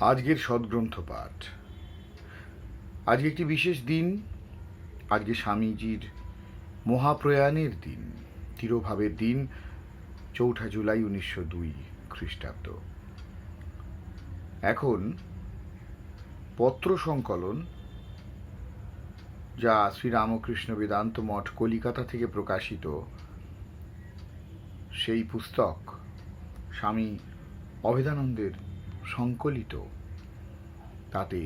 আজকের সদ্গ্রন্থ পাঠ। আজকে একটি বিশেষ দিন। আজকে স্বামীজির মহাপ্রয়াণের দিন তিরোভাবের দিন, চৌঠা জুলাই উনিশশো দুই খ্রিস্টাব্দ। এখন পত্র সংকলন, যা শ্রীরামকৃষ্ণ বেদান্ত মঠ কলিকাতা থেকে প্রকাশিত, সেই পুস্তক স্বামী অভেদানন্দের সংকলিত। তাতে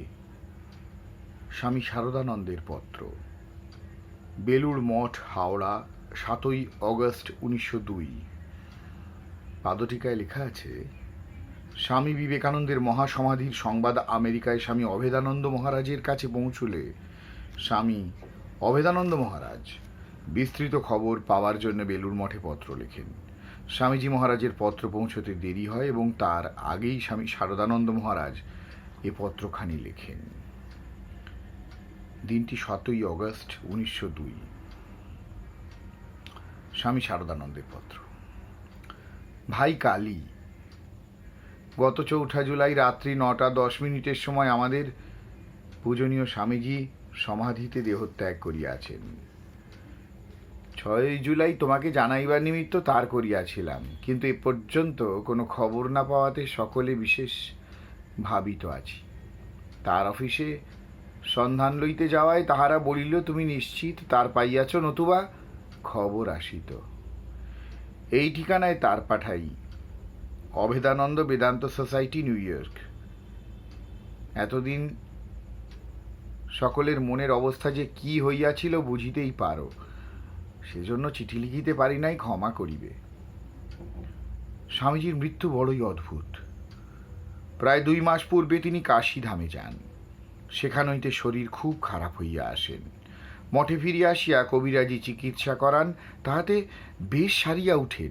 স্বামী শারদানন্দের পত্র। বেলুড় মঠ, হাওড়া, সাতই অগস্ট উনিশশো দুই। পাদটিকায় লেখা আছে, স্বামী বিবেকানন্দের মহাসমাধির সংবাদ আমেরিকায় স্বামী অভেদানন্দ মহারাজের কাছে পৌঁছলে স্বামী অভেদানন্দ মহারাজ বিস্তৃত খবর পাওয়ার জন্য বেলুড় মঠে পত্র লেখেন। স্বামীজি মহারাজের পত্র পৌঁছতে দেরি হয় এবং তার আগেই স্বামী শারদানন্দ মহারাজ এ পত্রখানি লেখেন। দিনটি সতই অগস্ট, উনিশশো দুই। স্বামী শারদানন্দের পত্র। ভাই কালী, গত চৌঠা জুলাই রাত্রি নটা দশ মিনিটের সময় আমাদের পূজনীয় স্বামীজি সমাধিতে দেহত্যাগ করিয়াছেন। ছয়ই জুলাই তোমাকে জানাইবার নিমিত্ত তার করিয়াছিলাম। কিন্তু এ পর্যন্ত কোনো খবর না পাওয়াতে সকলে বিশেষ ভাবিত আছি। তার অফিসে সন্ধান লইতে যাওয়ায় তাহারা বলিল, তুমি নিশ্চিত তার পাইয়াছ নতুবা? খবর আসিত। এই ঠিকানায় তার পাঠাই। Abhedananda Vedanta society, New York. এতদিন সকলের মনের অবস্থা যে কি হইয়াছিল বুঝিতেই পারো। সেজন্য চিঠি লিখিতে পারি নাই, ক্ষমা করিবে। স্বামীজির মৃত্যু বড়ই অদ্ভুত। প্রায় দুই মাস পূর্বে তিনি কাশী ধামে যান। সেখান হইতে শরীর খুব খারাপ হইয়া আসেন। মঠে ফিরিয়া আসিয়া কবিরাজি চিকিৎসা করান, তাহাতে বেশ সারিয়া উঠেন।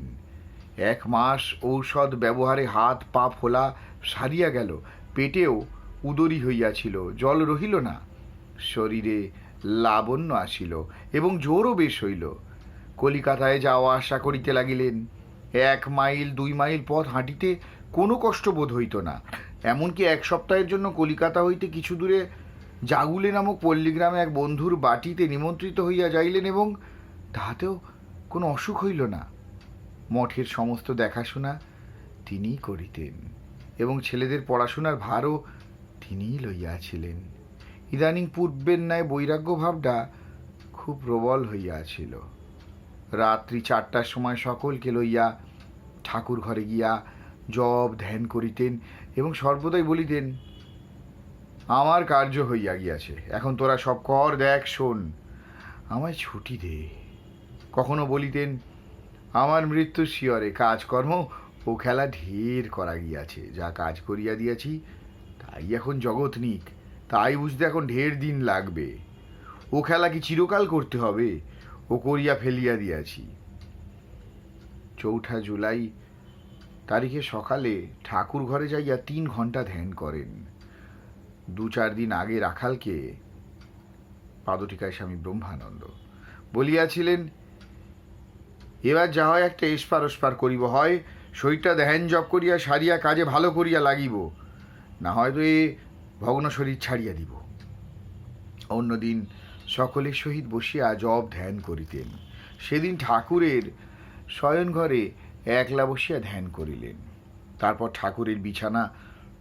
এক মাস ঔষধ ব্যবহারে হাত পা ফোলা সারিয়া গেল, পেটেও উদরি হইয়াছিল, জল রহিল না। শরীরে লাবণ্য আসিল এবং জোরও বেশ হইল। কলিকাতায় যাওয়া আশা করিতে লাগিলেন। এক মাইল, দুই মাইল পথ হাঁটিতে কোনো কষ্ট বোধ হইত না। এমনকি এক সপ্তাহের জন্য কলিকাতা হইতে কিছু দূরে জাগুলে নামক পল্লীগ্রামে এক বন্ধুর বাটিতে নিমন্ত্রিত হইয়া যাইলেন এবং তাহাতেও কোনো অসুখ হইল না। মঠের সমস্ত দেখাশোনা তিনিই করিতেন এবং ছেলেদের পড়াশোনার ভারও তিনিই লইয়াছিলেন। ইদানিং পূর্বের ন্যায় বৈরাগ্য ভাবটা খুব প্রবল হইয়াছিল। রাত্রি চারটার সময় সকলকে লইয়া ঠাকুর ঘরে গিয়া জব ধ্যান করিতেন এবং সর্বদাই বলিতেন, আমার কার্য হইয়া গিয়াছে, এখন তোরা সব কর, দেখ, শোন। আমায় ছুটি দে। কখনো বলিতেন, আমার মৃত্যু শিয়রে কাজকর্ম ও খেলা ঢের করা গিয়াছে, যা কাজ করিয়া দিয়াছি, তাই এখন জগৎ নিক। তাই বুঝতে এখন ঢের দিন লাগবে। ও খেলা কি চিরকাল করতে হবে? ও করিয়া ফেলিয়া দিয়াছি। চৌঠা জুলাই তারিখে সকালে ঠাকুর ঘরে যাইয়া তিন ঘণ্টা ধ্যান করেন। দু চার দিন আগে রাখালকে পাদটিকায় স্বামী ব্রহ্মানন্দ বলিয়াছিলেন, এবার যা হয় একটা এসপার ওসপার করিব, হয় শরীরটা ধ্যান জপ করিয়া সারিয়া কাজে ভালো করিয়া লাগিব। না হয়তো এ ভগ্ন শরীর ছাড়িয়া দিব। অন্যদিন সকলের সহিত বসিয়া জব ধ্যান করিতেন। সেদিন ঠাকুরের শয়নঘরে একলা বসিয়া ধ্যান করিলেন। তারপর ঠাকুরের বিছানা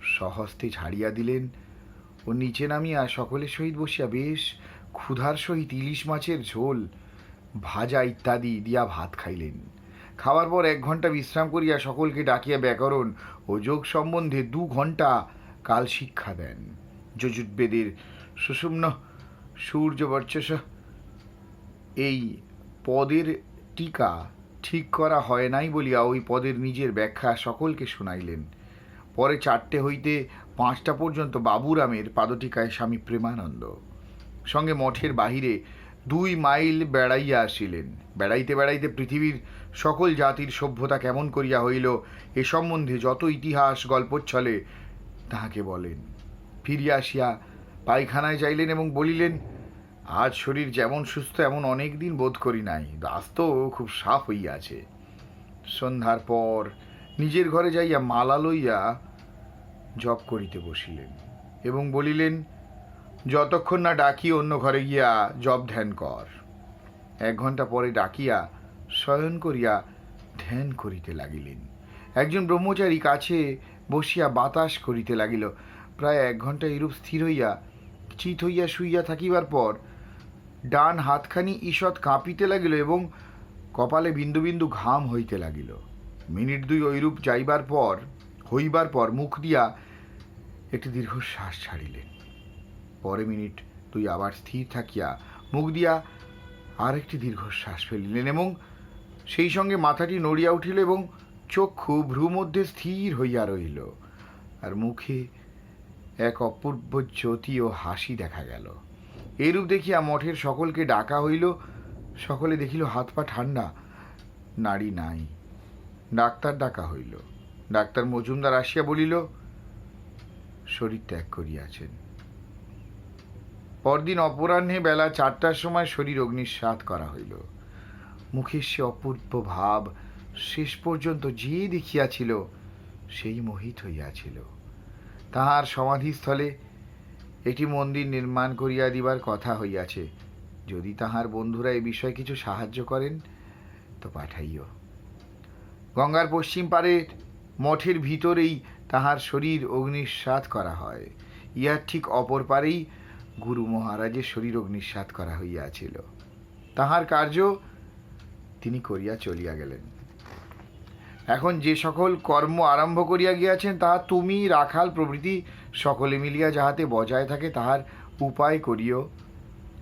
সহস্তে ঝাড়িয়া দিলেন ও নিচে নামিয়া সকলের সহিত বসিয়া বেশ ক্ষুধার সহিত ইলিশ মাছের ঝোল, ভাজা ইত্যাদি দিয়া ভাত খাইলেন। খাওয়ার পর এক ঘণ্টা বিশ্রাম করিয়া সকলকে ডাকিয়া, ব্যাকরণ, ও যোগ সম্বন্ধে দু ঘণ্টা কাল শিক্ষা দেন। যজুর্বেদের সুষুম্ন সূর্য বর্চস এই পদের টিকা ঠিক করা হয় নাই বলিয়া ওই পদের নিজের ব্যাখ্যা সকলকে শুনাইলেন। পরে চারটে হইতে পাঁচটা পর্যন্ত বাবুরামের পাদটিকায় স্বামী প্রেমানন্দ সঙ্গে মঠের বাহিরে দুই মাইল বেড়াইয়া আসিলেন। বেড়াইতে বেড়াইতে পৃথিবীর সকল জাতির সভ্যতা কেমন করিয়া হইল, এ সম্বন্ধে যত ইতিহাস গল্পচ্ছলে তাহাকে বলেন, ফিরিয়া আসিয়া পায়খানায় যাইলেন এবং বলিলেন, আজ শরীর যেমন সুস্থ, এমন অনেক দিন বোধ করি নাই। দাস তো খুব সাফ হইয়াছে। সন্ধ্যার পর নিজের ঘরে যাইয়া মালা লইয়া জপ করিতে বসিলেন এবং বলিলেন, যতক্ষণ না ডাকি, অন্য ঘরে গিয়া জপ ধ্যান কর। এক ঘণ্টা পরে ডাকিয়া শয়ন করিয়া ধ্যান করিতে লাগিলেন। একজন ব্রহ্মচারী কাছে বসিয়া বাতাস করিতে লাগিল। প্রায় এক ঘণ্টা এরূপ স্থির হইয়া, চিত হইয়া শুইয়া থাকিবার পর ডান হাতখানি ঈষৎ কাঁপিতে লাগিল এবং কপালে বিন্দু বিন্দু ঘাম হইতে লাগিল। মিনিট দুই ঐরূপ যাইবার পর, হইবার পর মুখ দিয়া একটি দীর্ঘশ্বাস ছাড়িলেন। পরে মিনিট দুই আবার স্থির থাকিয়া মুখ দিয়া আরেকটি দীর্ঘশ্বাস ফেলিলেন এবং সেই সঙ্গে মাথাটি নড়িয়া উঠিল এবং চক্ষু ভ্রুমধ্যে স্থির হইয়া রহিল, আর মুখে এক অপূর্ব জ্যোতি ও হাসি দেখা গেল। এরূপ দেখিয়া মঠের সকলকে ডাকা হইল, সকলে দেখিল হাত পা ঠান্ডা নাড়ি নাই। ডাক্তার ডাকা হইল। ডাক্তার মজুমদার আসিয়া বলিল, শরীর ত্যাগ করিয়াছেন। পরদিন অপরাহ্নে বেলা চারটার সময় শরীর অগ্নিস্বাদ করা হইল। মুখের সে অপূর্ব ভাব শেষ পর্যন্ত যে দেখিয়াছিল, সেই মোহিত হইয়াছিল। তাহার সমাধিস্থলে একটি মন্দির নির্মাণ করিয়া দিবার কথা হইয়াছে। যদি তাহার বন্ধুরা এ বিষয়ে কিছু সাহায্য করেন, তো পাঠাইও। গঙ্গার পশ্চিম পারে মঠের ভিতরেই তাহার শরীর অগ্নিস্বাদ করা হয়। ইহার ঠিক অপর পারেই গুরু মহারাজের শরীর অগ্নিস্বাদ করা হইয়াছিল। তাহার কার্য তিনি করিয়া চলিয়া গেলেন। এখন যে সকল কর্ম আরম্ভ করিয়া গিয়াছেন তাহা তুমি, রাখাল প্রভৃতি সকলে মিলিয়া যাহাতে বজায় থাকে, তাহার উপায় করিও।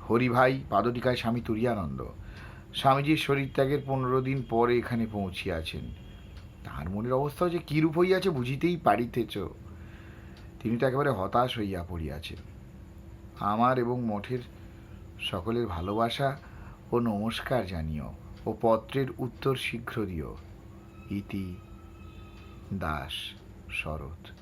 হরিভাই পাদটিকায় স্বামী তুরিয়ানন্দ। স্বামীজির শরীর ত্যাগের পনেরো দিন পরে এখানে পৌঁছিয়াছেন। তাহার মনের অবস্থাও যে কীরূপ হইয়াছে বুঝিতেই পারিতেছ। তিনি তো একেবারে হতাশ হইয়া পড়িয়াছেন। আমার এবং মঠের সকলের ভালোবাসা ও নমস্কার জানিও ও পত্রের উত্তর শীঘ্র দিও। ইতি দাস শরৎ।